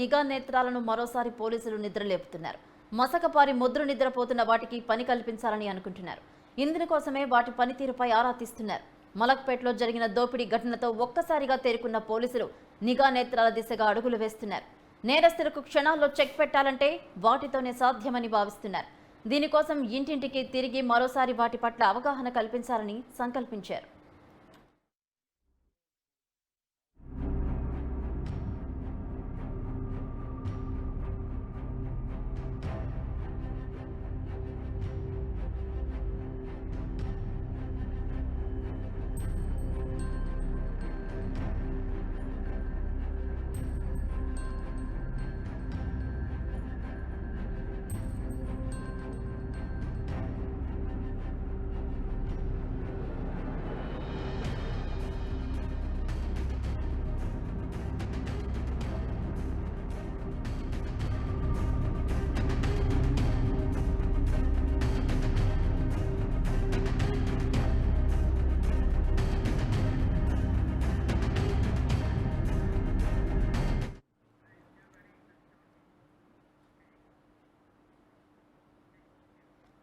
నిఘా నేత్రాలను మరోసారి పోలీసులు నిద్రలేపుతున్నారు. మసకపారి ముద్ర నిద్రపోతున్న వాటికి పని కల్పించాలని అనుకుంటున్నారు. ఇందుని కోసమే వాటి పనితీరుపై ఆరా తీస్తున్నారు. మలక్పేటలో జరిగిన దోపిడీ ఘటనతో ఒక్కసారిగా తేరుకున్న పోలీసులు నిఘా నేత్రాల దిశగా అడుగులు వేస్తున్నారు. నేరస్తులకు క్షణాల్లో చెక్ పెట్టాలంటే వాటితోనే సాధ్యమని భావిస్తున్నారు. దీనికోసం ఇంటింటికి తిరిగి మరోసారి వాటి పట్ల అవగాహన కల్పించాలని సంకల్పించారు.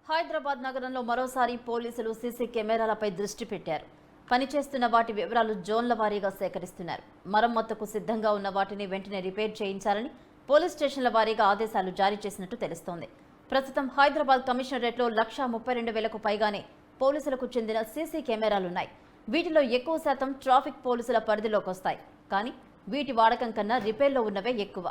హైదరాబాద్ నగరంలో మరోసారి పోలీసులు సీసీ కెమెరాలపై దృష్టి పెట్టారు. పనిచేస్తున్న వాటి వివరాలు జోన్ల వారీగా సేకరిస్తున్నారు. మరమ్మతుకు సిద్ధంగా ఉన్న వాటిని వెంటనే రిపేర్ చేయించాలని పోలీస్ స్టేషన్ల వారీగా ఆదేశాలు జారీ చేసినట్టు తెలుస్తోంది. ప్రస్తుతం హైదరాబాద్ కమిషనరేట్లో లక్షా ముప్పై రెండు వేలకు పైగానే పోలీసులకు చెందిన సీసీ కెమెరాలున్నాయి. వీటిలో ఎక్కువ శాతం ట్రాఫిక్ పోలీసుల పరిధిలోకి వస్తాయి కానీ వీటి వాడకం కన్నా రిపేర్లో ఉన్నవే ఎక్కువ.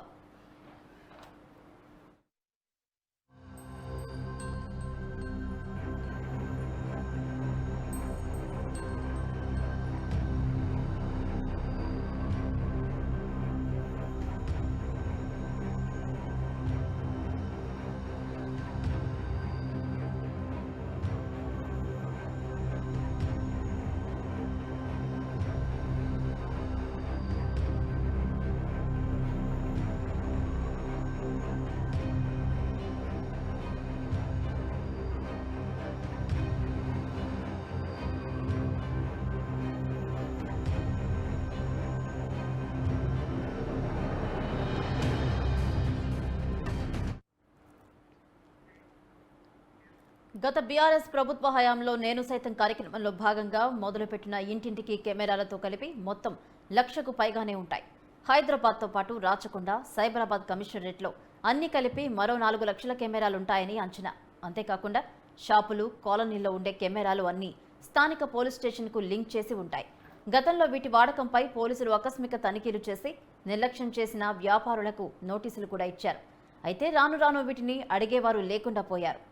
గత బీఆర్ఎస్ ప్రభుత్వ హయాంలో నేను సైతం కార్యక్రమంలో భాగంగా మొదలుపెట్టిన ఇంటింటికి కెమెరాలతో కలిపి మొత్తం లక్షకు పైగానే ఉంటాయి. హైదరాబాద్తో పాటు రాచకొండ సైబరాబాద్ కమిషనరేట్లో అన్ని కలిపి మరో నాలుగు లక్షల కెమెరాలుంటాయని అంచనా. అంతేకాకుండా షాపులు కాలనీల్లో ఉండే కెమెరాలు అన్నీ స్థానిక పోలీస్ స్టేషన్కు లింక్ చేసి ఉంటాయి. గతంలో వీటి వాడకంపై పోలీసులు ఆకస్మిక తనిఖీలు చేసి నిర్లక్ష్యం చేసిన వ్యాపారులకు నోటీసులు కూడా ఇచ్చారు. అయితే రాను రాను వీటిని అడిగేవారు లేకుండా పోయారు.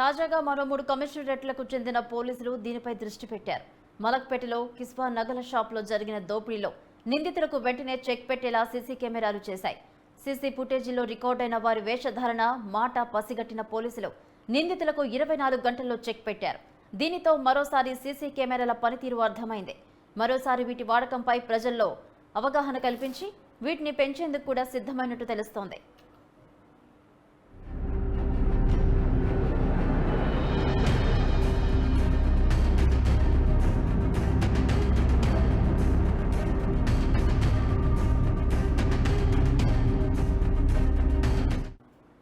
తాజాగా మరో మూడు కమిషనరేట్లకు చెందిన పోలీసులు దీనిపై దృష్టి పెట్టారు. మలక్పేటలో కిస్వా నగల షాప్లో జరిగిన దోపిడీలో నిందితులకు వెంటనే చెక్ పెట్టేలా సీసీ కెమెరాలు చేశాయి. సీసీ ఫుటేజీలో రికార్డైన వారి వేషధారణ మాట పసిగట్టిన పోలీసులు నిందితులకు ఇరవై నాలుగు గంటల్లో చెక్ పెట్టారు. దీనితో మరోసారి సీసీ కెమెరాల పనితీరు అర్థమైంది. మరోసారి వీటి వాడకంపై ప్రజల్లో అవగాహన కల్పించి వీటిని పెంచేందుకు కూడా సిద్ధమైనట్టు తెలుస్తోంది.